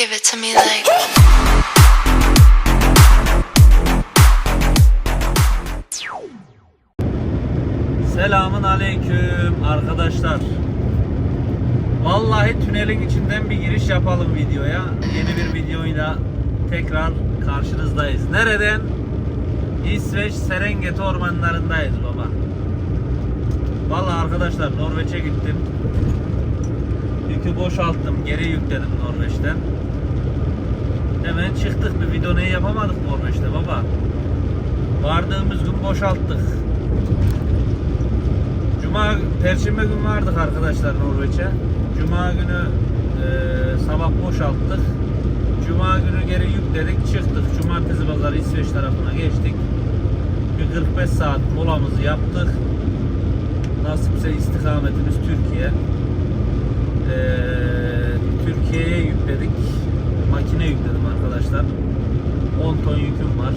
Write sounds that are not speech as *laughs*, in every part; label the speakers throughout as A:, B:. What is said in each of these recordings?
A: Give it to me like.
B: Selamın aleyküm arkadaşlar. Vallahi tünelin içinden bir giriş yapalım videoya. Yeni bir videoyla tekrar karşınızdayız. Nereden? İsveç Serengeti ormanlarındayız baba. Vallahi arkadaşlar Norveç'e gittim. Yükü boşalttım. Geri yükledim Norveç'ten. Hemen çıktık. Bir video neyi yapamadık Norveç'te baba. Vardığımız gün boşalttık. Cuma, Perşembe günü vardık arkadaşlar Norveç'e. Cuma günü e, sabah boşalttık. Cuma günü geri yükledik, çıktık. Cumartesi pazar İsveç tarafına geçtik. Bir 45 saat molamızı yaptık. Nasipse istikametimiz Türkiye. E, Türkiye'ye yükledik. Makine yükledim arkadaşlar. 10 ton yüküm var.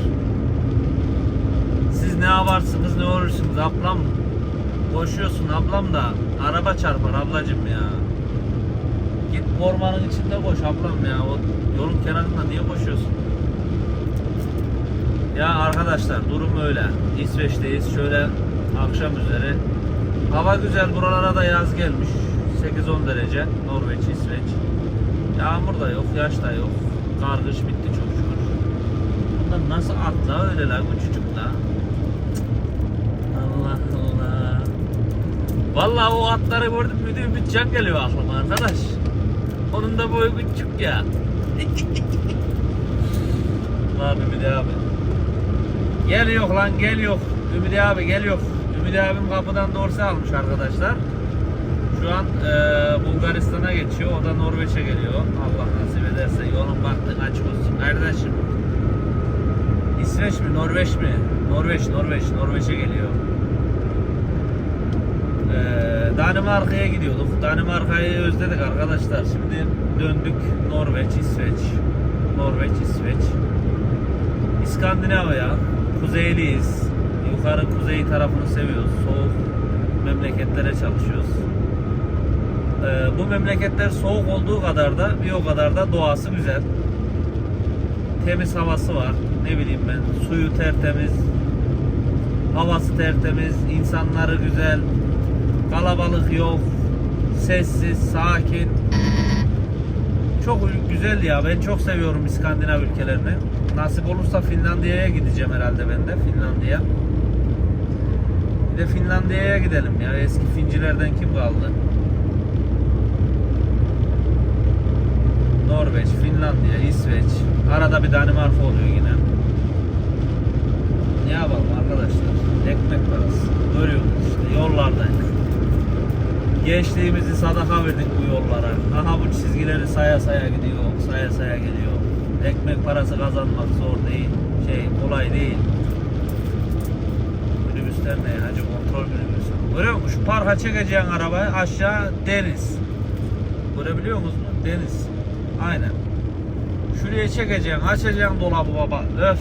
B: Siz ne yaparsınız ne olursunuz ablam Koşuyorsun ablam da araba çarpar ablacım ya. Git ormanın içinde koş ablam ya. O yolun kenarında niye koşuyorsun? Ya arkadaşlar durum öyle. İsveç'teyiz. Şöyle akşam üzeri. Hava güzel. Buralara da yaz gelmiş. 8-10 derece. Norveç, İsveç. Yağmur da yok, yaş da yok. Kargış bitti çok şükür. Bunlar nasıl atla öyle la küçücük la. Allah Allah. Vallahi o atları gördüm müdür bir can geliyor aklıma arkadaş. Onun da boyu küçük ya. *laughs* abi Ümidi abi. Gel yok lan gel yok. Ümidi abi gel yok. Ümidi abim kapıdan dorsa almış arkadaşlar. Şu an e, Bulgaristan'a geçiyor. O da Norveç'e geliyor. Allah nasip ederse yolun baktın açık olsun. Kardeşim. İsveç mi Norveç mi? Norveç Norveç Norveç'e geliyor. Ee, Danimarka'ya gidiyorduk. Danimarka'yı özledik arkadaşlar. Şimdi döndük Norveç, İsveç. Norveç, İsveç. İskandinavya. Kuzeyliyiz. Yukarı kuzey tarafını seviyoruz. Soğuk memleketlere çalışıyoruz. Ee, bu memleketler soğuk olduğu kadar da bir o kadar da doğası güzel. Temiz havası var. Ne bileyim ben suyu tertemiz, havası tertemiz, insanları güzel, kalabalık yok, sessiz, sakin. Çok güzel ya. Ben çok seviyorum İskandinav ülkelerini. Nasip olursa Finlandiya'ya gideceğim herhalde ben de. Finlandiya. Bir de Finlandiya'ya gidelim ya. Eski Fincilerden kim kaldı? Norveç, Finlandiya, İsveç. Arada bir Danimarka oluyor yine. Ne yapalım arkadaşlar? Ekmek parası. Görüyorsunuz işte yollardayız. Gençliğimizi sadaka verdik bu yollara. Aha bu çizgileri saya saya gidiyor, saya saya geliyor. Ekmek parası kazanmak zor değil, şey kolay değil. Minibüsler ne hacı kontrol minibüsü. Görüyor musun? Şu parka çekeceğin arabayı aşağı deniz. Görebiliyor musunuz? Deniz. Aynen. Şuraya çekeceksin, açacaksın dolabı baba. Öf,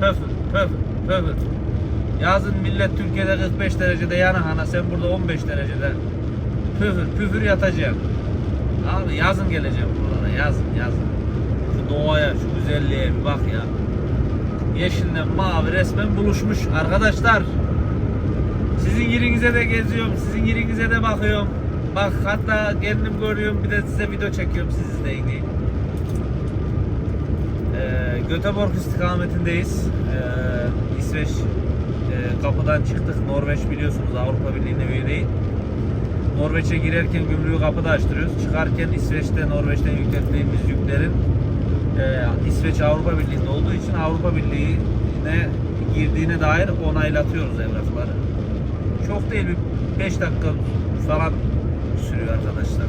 B: pöfür, pöfür, pöfür. Yazın millet Türkiye'de 45 derecede yanahana, sen burada 15 derecede püfür, püfür yatacaksın. Abi yazın geleceğim buralara, yazın, yazın. Şu doğaya, şu güzelliğe bir bak ya. Yeşille mavi resmen buluşmuş arkadaşlar. Sizin yerinize de geziyorum, sizin yerinize de bakıyorum. Bak hatta kendim görüyorum bir de size video çekiyorum siz izleyin diye. Ee, Göteborg istikametindeyiz. Ee, İsveç e, kapıdan çıktık. Norveç biliyorsunuz Avrupa Birliği'ne üye değil. Norveç'e girerken gümrüğü kapıda açtırıyoruz. Çıkarken İsveç'te Norveç'ten yüklettiğimiz yüklerin e, İsveç Avrupa Birliği'nde olduğu için Avrupa Birliği'ne girdiğine dair onaylatıyoruz evrakları. Çok değil bir 5 dakika falan sürüyor arkadaşlar.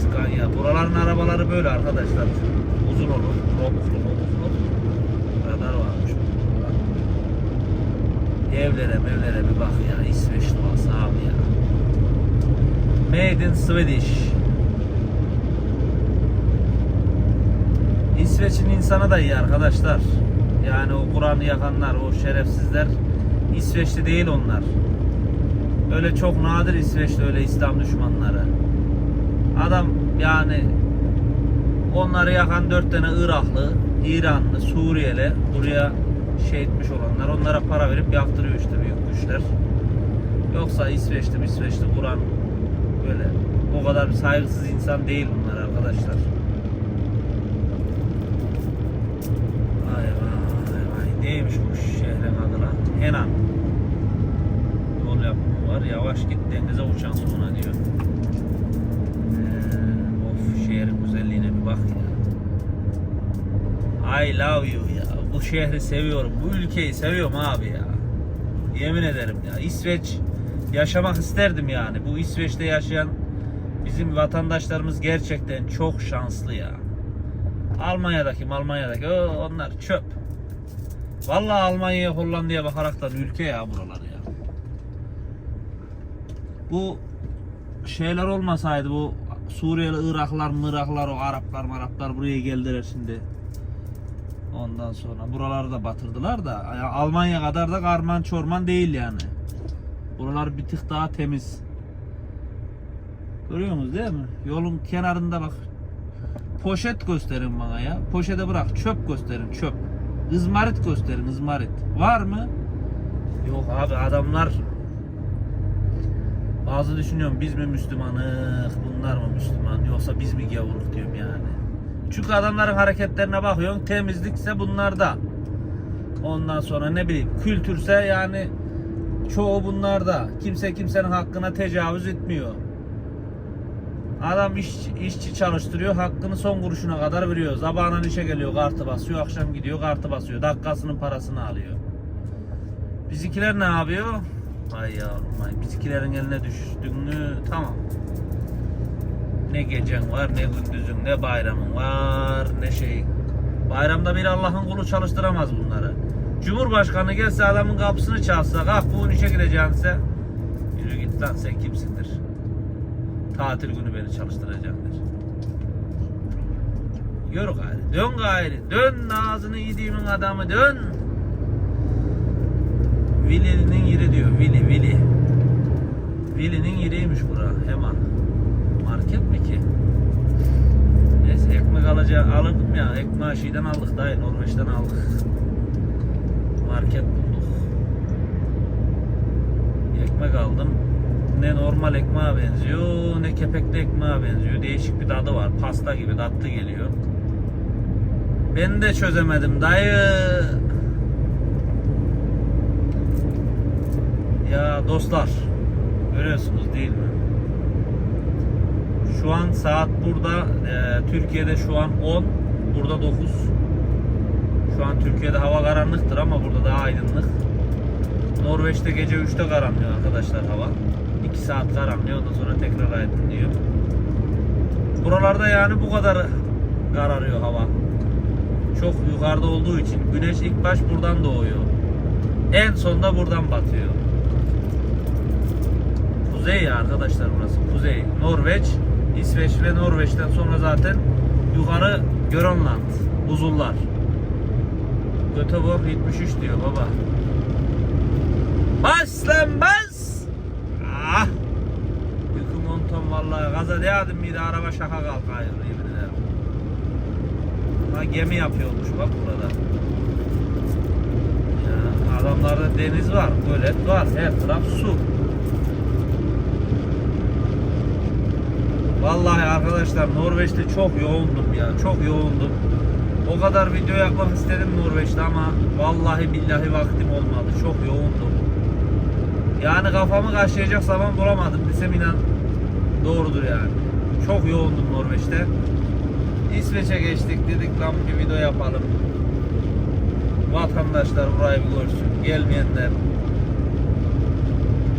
B: Scania. Buraların arabaları böyle arkadaşlar. Uzun olur. Robuklu robuklu. Radar varmış. Evlere mevlere bir bak ya. İsveç doğası abi ya. Made in Swedish. İsveç'in insanı da iyi arkadaşlar. Yani o Kur'an'ı yakanlar, o şerefsizler İsveçli değil onlar. Öyle çok nadir İsveç'te öyle İslam düşmanları. Adam yani Onları yakan dört tane Iraklı, İranlı, Suriyeli buraya şey etmiş olanlar onlara para verip yaktırıyor işte büyük güçler. Yoksa İsveç'te İsveç'te Kur'an böyle o kadar saygısız insan değil bunlar arkadaşlar. Vay vay vay neymiş bu şehrin adı lan? Henan. Var yavaş git denize uçan sonra diyor. Ee, of şehrin güzelliğine bir bak ya. I love you ya. Bu şehri seviyorum. Bu ülkeyi seviyorum abi ya. Yemin ederim ya. İsveç yaşamak isterdim yani. Bu İsveç'te yaşayan bizim vatandaşlarımız gerçekten çok şanslı ya. Almanya'daki Almanya'daki onlar çöp. Vallahi Almanya'ya Hollanda'ya bakaraktan ülke ya buralar. Bu şeyler olmasaydı bu Suriyeli Iraklar, Mıraklar, o Araplar, Maraplar buraya geldiler şimdi. Ondan sonra buraları da batırdılar da ya Almanya kadar da karman çorman değil yani. Buralar bir tık daha temiz. Görüyor musunuz değil mi? Yolun kenarında bak. Poşet gösterin bana ya. Poşete bırak. Çöp gösterin. Çöp. Izmarit gösterin. Izmarit. Var mı? Yok abi adamlar bazı düşünüyorum biz mi Müslümanız, bunlar mı Müslüman yoksa biz mi gavuruk diyorum yani. Çünkü adamların hareketlerine bakıyorsun temizlikse bunlarda. Ondan sonra ne bileyim kültürse yani çoğu bunlarda. Kimse kimsenin hakkına tecavüz etmiyor. Adam iş, işçi çalıştırıyor hakkını son kuruşuna kadar veriyor. Sabahın işe geliyor kartı basıyor akşam gidiyor kartı basıyor. Dakikasının parasını alıyor. Bizimkiler ne yapıyor? Ay yavrum ay. Bizimkilerin eline düştün mü tamam. Ne gecen var, ne gündüzün, ne bayramın var, ne şey. Bayramda bir Allah'ın kulu çalıştıramaz bunları. Cumhurbaşkanı gelse adamın kapısını çalsa, kalk bugün işe gideceksinse, yürü git lan sen kimsindir? Tatil günü beni çalıştıracaksındır. Yürü gayri, dön gayri, dön ağzını yediğimin adamı, dön. Vili'nin yeri diyor, Vili, Vili. Vili'nin yeriymiş bura, hemen. Market mi ki? Neyse ekmek alacak alırdım ya. Ekmeği şeyden aldık dayı Norveç'ten aldık. Market bulduk. Ekmek aldım. Ne normal ekmeğe benziyor ne kepekli ekmeğe benziyor. Değişik bir tadı var. Pasta gibi tatlı geliyor. Ben de çözemedim dayı. Ya dostlar görüyorsunuz değil mi? Şu an saat burada e, Türkiye'de şu an 10 burada 9 şu an Türkiye'de hava karanlıktır ama burada daha aydınlık. Norveç'te gece 3'te karanlıyor arkadaşlar hava. 2 saat karanlıyor ondan sonra tekrar aydınlıyor. Buralarda yani bu kadar kararıyor hava. Çok yukarıda olduğu için güneş ilk baş buradan doğuyor. En sonda buradan batıyor Kuzey ya arkadaşlar burası. Kuzey. Norveç, İsveç ve Norveç'ten sonra zaten yukarı Grönland. Buzullar. Göteborg 73 diyor baba. Bas lan bas! Ah! Yüküm on ton vallahi. Gaza değdim miydi araba şaka kalkıyor yemin ederim. Ha gemi yapıyormuş bak burada. Ya, adamlarda deniz var, gölet var, her taraf su. Vallahi arkadaşlar Norveç'te çok yoğundum ya. Çok yoğundum. O kadar video yapmak istedim Norveç'te ama vallahi billahi vaktim olmadı. Çok yoğundum. Yani kafamı kaşıyacak zaman bulamadım desem inan doğrudur yani. Çok yoğundum Norveç'te. İsveç'e geçtik dedik lan bir video yapalım. Vatandaşlar burayı bir görsün. Gelmeyenler,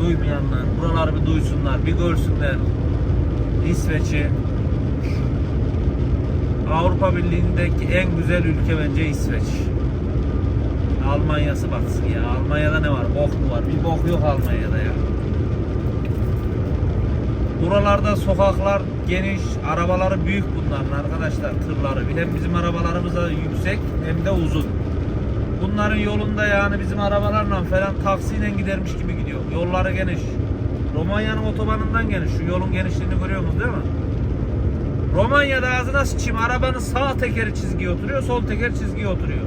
B: duymayanlar, buraları bir duysunlar, bir görsünler. İsveç'i Avrupa Birliği'ndeki en güzel ülke bence İsveç. Almanya'sı baksın ya. Almanya'da ne var? Bok mu var? Bir bok yok Almanya'da ya. Buralarda sokaklar geniş, arabaları büyük bunların arkadaşlar tırları. Hem bizim arabalarımız da yüksek hem de uzun. Bunların yolunda yani bizim arabalarla falan taksiyle gidermiş gibi gidiyor. Yolları geniş. Romanya'nın otobanından geniş. Şu yolun genişliğini görüyor musunuz değil mi? Romanya'da ağzına sıçayım arabanın sağ tekeri çizgiye oturuyor, sol teker çizgiye oturuyor.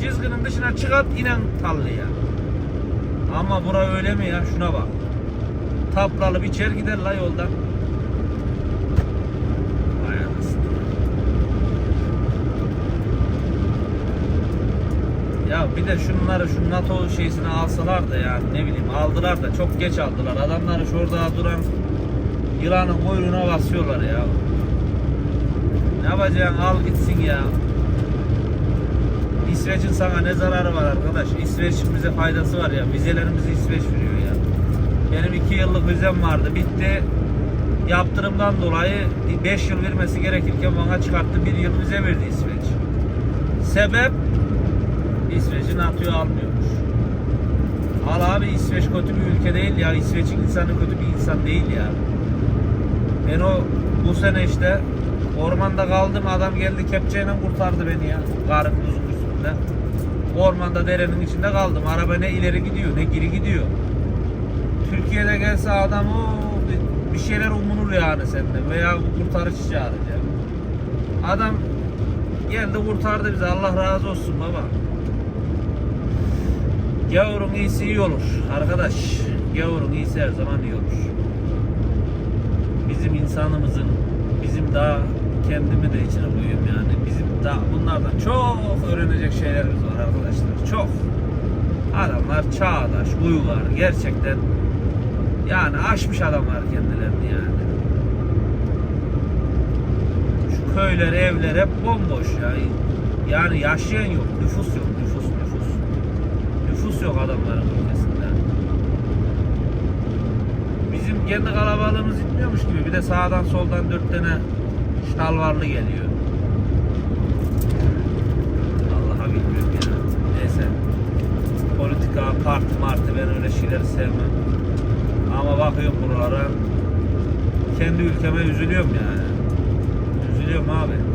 B: Çizginin dışına çıkart inen tallıya. Ama bura öyle mi ya? Şuna bak. Taplalı bir içer gider la yoldan. Vay anasını. Ya bir de şunları şu NATO şeysini alsalar da yani ne bileyim aldılar da çok geç aldılar. Adamları şurada duran yılanın kuyruğuna basıyorlar ya. Ne yapacaksın al gitsin ya. İsveç'in sana ne zararı var arkadaş? İsveç'in bize faydası var ya. Vizelerimizi İsveç veriyor ya. Benim iki yıllık vizem vardı. Bitti. Yaptırımdan dolayı 5 yıl vermesi gerekirken bana çıkarttı. Bir yıl vize verdi İsveç. Sebep İsveç'in NATO'yu almıyormuş. Al abi İsveç kötü bir ülke değil ya. İsveç'in insanı kötü bir insan değil ya. Ben o bu sene işte ormanda kaldım adam geldi kepçeyle kurtardı beni ya. Karın buzun üstünde. Ormanda derenin içinde kaldım. Araba ne ileri gidiyor ne geri gidiyor. Türkiye'de gelse adam o bir şeyler umulur yani senden veya kurtarıcı çağıracak. Adam geldi kurtardı bizi Allah razı olsun baba. Gavurun iyisi iyi olur arkadaş. Gavurun iyisi her zaman iyi olur. Bizim insanımızın bizim daha kendimi de içine koyuyorum yani. Bizim daha bunlardan çok öğrenecek şeylerimiz var arkadaşlar. Çok. Adamlar çağdaş, uygar gerçekten yani aşmış adamlar kendilerini yani. Şu köyler, evler hep bomboş ya. Yani yaşayan yok, nüfus yok, yok adamların ülkesinde. Bizim kendi kalabalığımız gitmiyormuş gibi bir de sağdan soldan dört tane şalvarlı geliyor. Allah'a bilmiyorum ya. Neyse. Politika, parti martı ben öyle şeyleri sevmem. Ama bakıyorum buralara kendi ülkeme üzülüyorum yani. Üzülüyorum abi.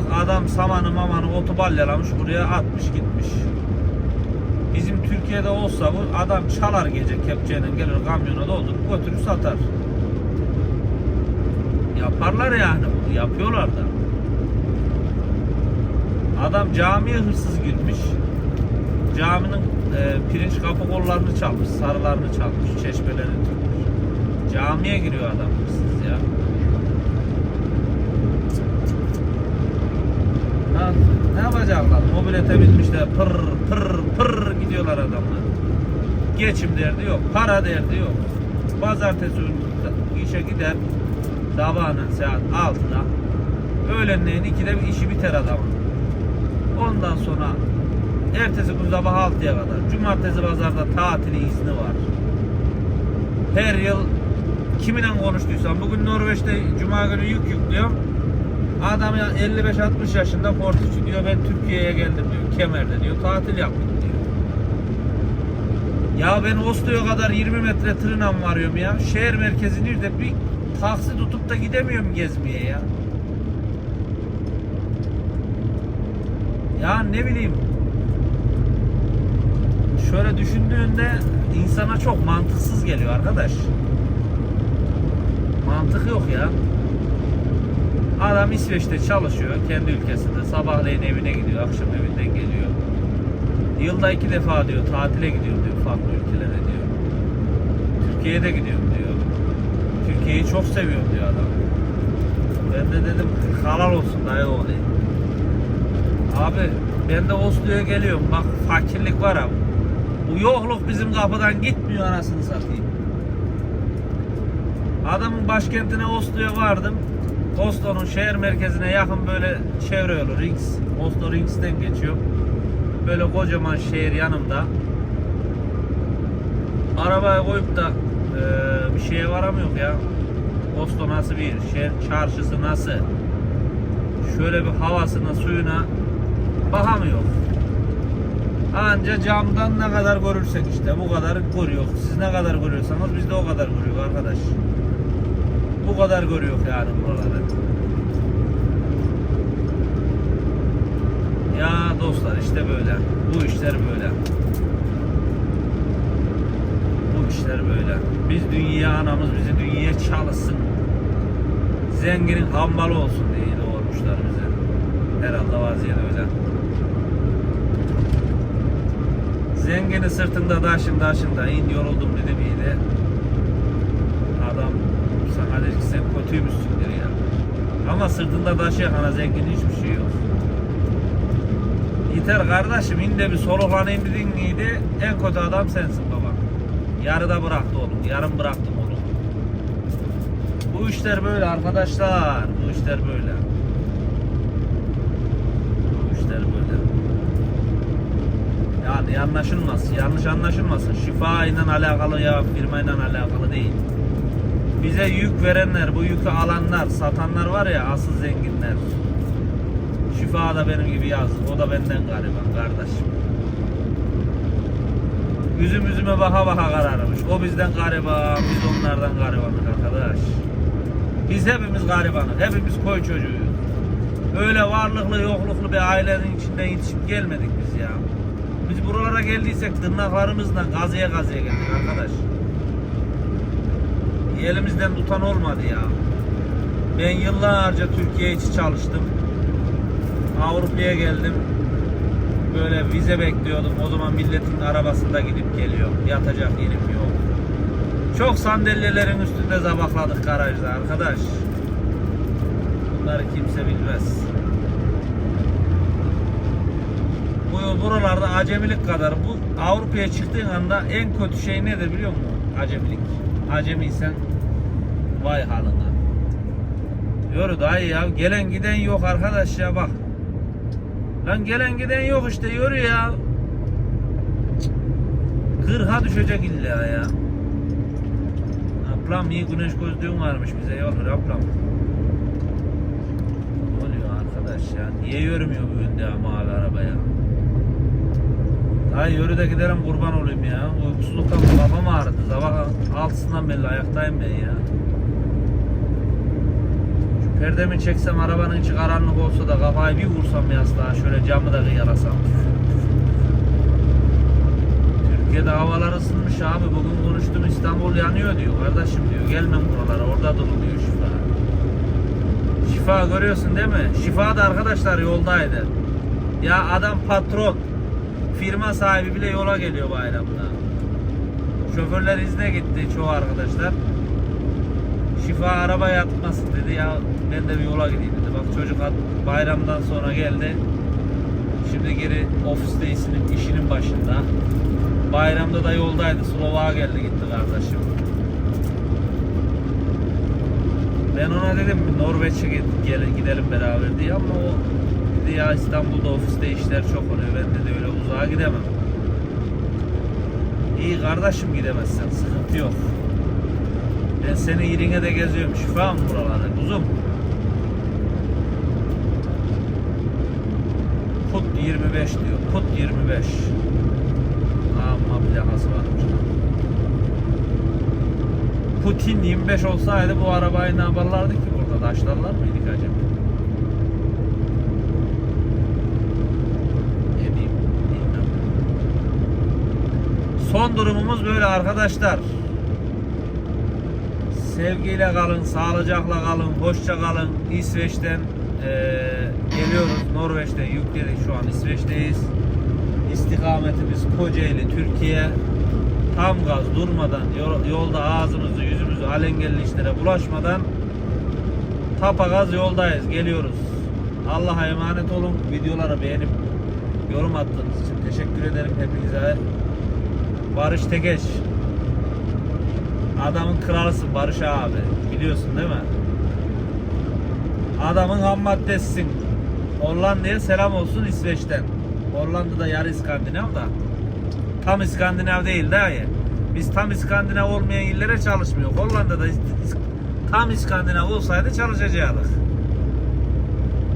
B: Bak adam samanı mamanı otobalyalamış buraya atmış gitmiş. Bizim Türkiye'de olsa bu adam çalar gece kepçeyle gelir kamyona doldurup götürür satar. Yaparlar yani yapıyorlar da. Adam camiye hırsız girmiş. Caminin e, pirinç kapı kollarını çalmış, sarılarını çalmış, çeşmelerini tutmuş. Camiye giriyor adam hırsız Ha, ne yapacaklar? Mobilete binmişler pır pır pır gidiyorlar adamlar. Geçim derdi yok, para derdi yok. Pazartesi günü işe gider, sabahın saat 6'da. Öğlenleyin 2'de bir işi biter adamın. Ondan sonra ertesi gün sabah 6'ya kadar. Cumartesi pazarda tatili izni var. Her yıl kiminle konuştuysam bugün Norveç'te cuma günü yük yüklüyorum. Adam ya 55-60 yaşında Fortüçü diyor ben Türkiye'ye geldim diyor. Kemer'de diyor tatil yaptım diyor. Ya ben Oslo'ya kadar 20 metre tırla varıyorum ya. Şehir merkezini de bir taksi tutup da gidemiyorum gezmeye ya. Ya ne bileyim. Şöyle düşündüğünde insana çok mantıksız geliyor arkadaş. Mantık yok ya. Adam İsveç'te çalışıyor kendi ülkesinde. Sabahleyin evine gidiyor, akşam evinden geliyor. Yılda iki defa diyor tatile gidiyorum diyor farklı ülkelere diyor. Türkiye'ye de gidiyorum diyor. Türkiye'yi çok seviyorum diyor adam. Ben de dedim halal olsun dayı olayım. Abi ben de Oslo'ya geliyorum. Bak fakirlik var abi. Bu yokluk bizim kapıdan gitmiyor anasını satayım. Adamın başkentine Oslo'ya vardım. Oslo'nun şehir merkezine yakın böyle çevre yolu Rings. Oslo Rings'ten geçiyor. Böyle kocaman şehir yanımda. Arabaya koyup da eee, bir şeye varamıyor ya. Oslo nasıl bir şehir, çarşısı nasıl? Şöyle bir havasına, suyuna bakamıyor. Anca camdan ne kadar görürsek işte bu kadar görüyor. Siz ne kadar görüyorsanız biz de o kadar görüyor arkadaş. Bu kadar görüyor yani buraları. Ya dostlar işte böyle. Bu işler böyle. Bu işler böyle. Biz dünya anamız bizi dünyaya çalışsın. Zenginin hambalı olsun diye doğurmuşlar bize. Herhalde vaziyet öyle. Zengini sırtında taşın taşında in yoruldum dedim iyi de. Adam sana der ki sen kötüymüşsündür ya. Ama sırtında taşıyan ana zengin hiçbir şey yok. Yeter kardeşim inde bir soluklanayım dedin miydi en kötü adam sensin baba. Yarıda bıraktı oğlum. Yarım bıraktım oğlum. Bu işler böyle arkadaşlar. Bu işler böyle. Bu işler böyle. Yani anlaşılmasın, yanlış anlaşılmasın. Şifa ile alakalı ya firma ile alakalı değil. Bize yük verenler, bu yükü alanlar, satanlar var ya asıl zenginler. Şifa da benim gibi yazık. O da benden gariban kardeşim. Üzüm üzüme baka baka kararmış. O bizden gariban, biz onlardan garibanız arkadaş. Biz hepimiz garibanız. Hepimiz koy çocuğuyuz. Öyle varlıklı yokluklu bir ailenin içinden yetişip gelmedik biz ya. Biz buralara geldiysek tırnaklarımızla gazıya gazıya geldik arkadaş. Elimizden tutan olmadı ya. Ben yıllarca Türkiye içi çalıştım. Avrupa'ya geldim. Böyle vize bekliyordum. O zaman milletin arabasında gidip geliyorum. Yatacak yerim yok. Çok sandalyelerin üstünde zabakladık garajda arkadaş. Bunları kimse bilmez. Bu buralarda acemilik kadar bu Avrupa'ya çıktığın anda en kötü şey nedir biliyor musun? Acemilik. Acemiysen vay halına. Yürü dayı ya. Gelen giden yok arkadaş ya bak. Lan gelen giden yok işte yürü ya. Kırha düşecek illa ya. Ablam iyi güneş gözlüğün varmış bize yol ver ablam. Ne oluyor arkadaş ya? Niye yürümüyor bu önde mavi araba ya? Yürü de gidelim kurban olayım ya. Uykusuzluktan kafam ağrıdı. Sabah altısından beri ayaktayım ben ya. Şu perdemi çeksem arabanın içi karanlık olsa da kafayı bir vursam yastığa şöyle camı da kıyalasam. Türkiye'de havalar ısınmış abi. Bugün konuştum İstanbul yanıyor diyor. Kardeşim diyor. Gelmem buralara. Orada durun diyor şifa. Şifa görüyorsun değil mi? Şifa da arkadaşlar yoldaydı. Ya adam patron. Firma sahibi bile yola geliyor bayramda. Şoförler izne gitti çoğu arkadaşlar. Şifa araba yatmasın dedi ya ben de bir yola gideyim dedi. Bak çocuk bayramdan sonra geldi. Şimdi geri ofiste işinin, işinin başında. Bayramda da yoldaydı. Slovak'a geldi gitti kardeşim. Ben ona dedim Norveç'e gidelim beraber diye ama o dedi ya İstanbul'da ofiste işler çok oluyor. Ben dedi öyle uzağa gidemem. İyi kardeşim gidemezsen sıkıntı yok. Ben seni yerine de geziyorum. Şifa mı buralarda kuzum? Put 25 diyor. Put 25. Ama plakası varmış. Putin 25 olsaydı bu arabayı ne yaparlardı ki burada? Taşlarlar mıydık acaba? Ne diyeyim? Bilmem. Son durumumuz böyle arkadaşlar. Sevgiyle kalın, sağlıcakla kalın, hoşça kalın. İsveç'ten eee, geliyoruz. Norveç'te yükledik şu an İsveç'teyiz. İstikametimiz Kocaeli, Türkiye. Tam gaz durmadan yol- yolda ağzımızı yüzümüzü alengelli işlere bulaşmadan tapagaz yoldayız. Geliyoruz. Allah'a emanet olun. Videoları beğenip yorum attığınız için teşekkür ederim hepinize. Barış Tekeş. Adamın kralısın Barış abi. Biliyorsun değil mi? Adamın ham maddesisin. Hollanda'ya selam olsun İsveç'ten. Hollanda'da yarı İskandinav da. Tam İskandinav değil dayı. Biz tam İskandinav olmayan illere çalışmıyor. Hollanda'da tam İskandinav olsaydı çalışacaktık.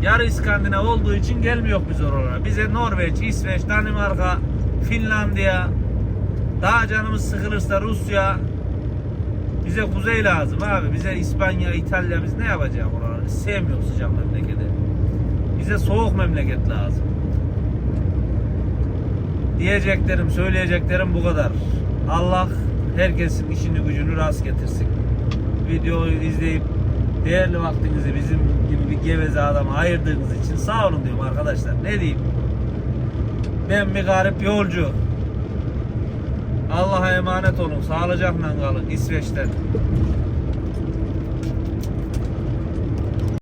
B: Yarı İskandinav olduğu için gelmiyor biz oralara. Bize Norveç, İsveç, Danimarka, Finlandiya, daha canımız sıkılırsa Rusya, bize kuzey lazım abi. Bize İspanya, İtalya biz ne yapacağız oraları? Biz sevmiyoruz sıcak memleketi. Bize soğuk memleket lazım. Diyeceklerim, söyleyeceklerim bu kadar. Allah Herkesin işini gücünü rast getirsin. Videoyu izleyip değerli vaktinizi bizim gibi bir geveze adama ayırdığınız için sağ olun diyorum arkadaşlar. Ne diyeyim? Ben bir garip yolcu. Allah'a emanet olun. Sağlıcakla kalın İsveç'ten.